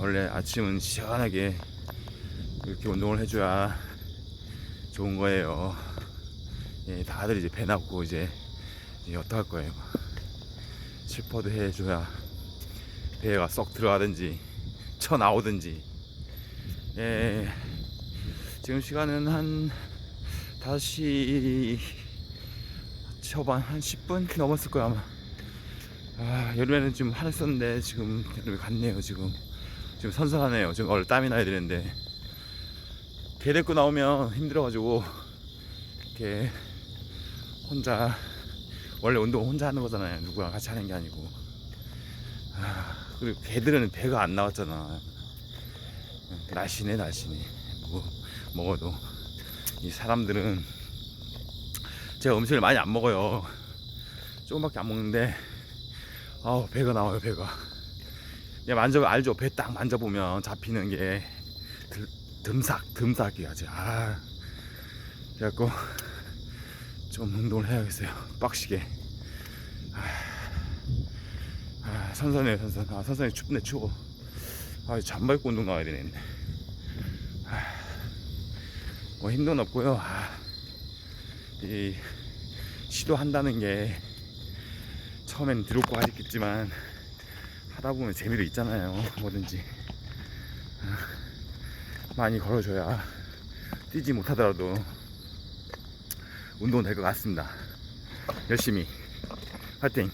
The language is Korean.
원래 아침은 시원하게 이렇게 운동을 해줘야 좋은 거예요. 예, 다들 이제 배 나고 이제, 이제 어떡할 거예요. 칠퍼드 해줘야 배가 쏙 들어가든지 쳐 나오든지. 예, 지금 시간은 한 5시 초반 한 10분 넘었을 거야 아마. 아, 여름에는 좀 하랬었는데 지금 여름이 갔네요 지금. 지금 선선하네요. 지금 원래 땀이 나야 되는데 개 데리고 나오면 힘들어가지고 이렇게 혼자 원래 운동 혼자 하는 거잖아요. 누구랑 같이 하는 게 아니고. 아, 그리고 개들은 배가 안 나왔잖아. 날씬해 날씬해. 뭐 먹어도 이 사람들은 제가 음식을 많이 안 먹어요. 조금밖에 안 먹는데 아우 배가 나와요 배가. 그냥 만져 알죠? 배 딱 만져보면 잡히는 게 들, 듬삭 듬삭이야지 아 그래갖고 좀 운동을 해야겠어요 빡시게. 아, 아 선선해요 선선. 아 선선해 춥네 추워. 아 잠바 입고 운동 나와야 되네. 아, 뭐 힘든 건 없고요. 아, 이 시도한다는 게 처음엔 두렵고 하겠지만 하다 보면 재미도 있잖아요. 뭐든지 아, 많이 걸어줘야 뛰지 못하더라도 운동 될 것 같습니다. 열심히 화이팅!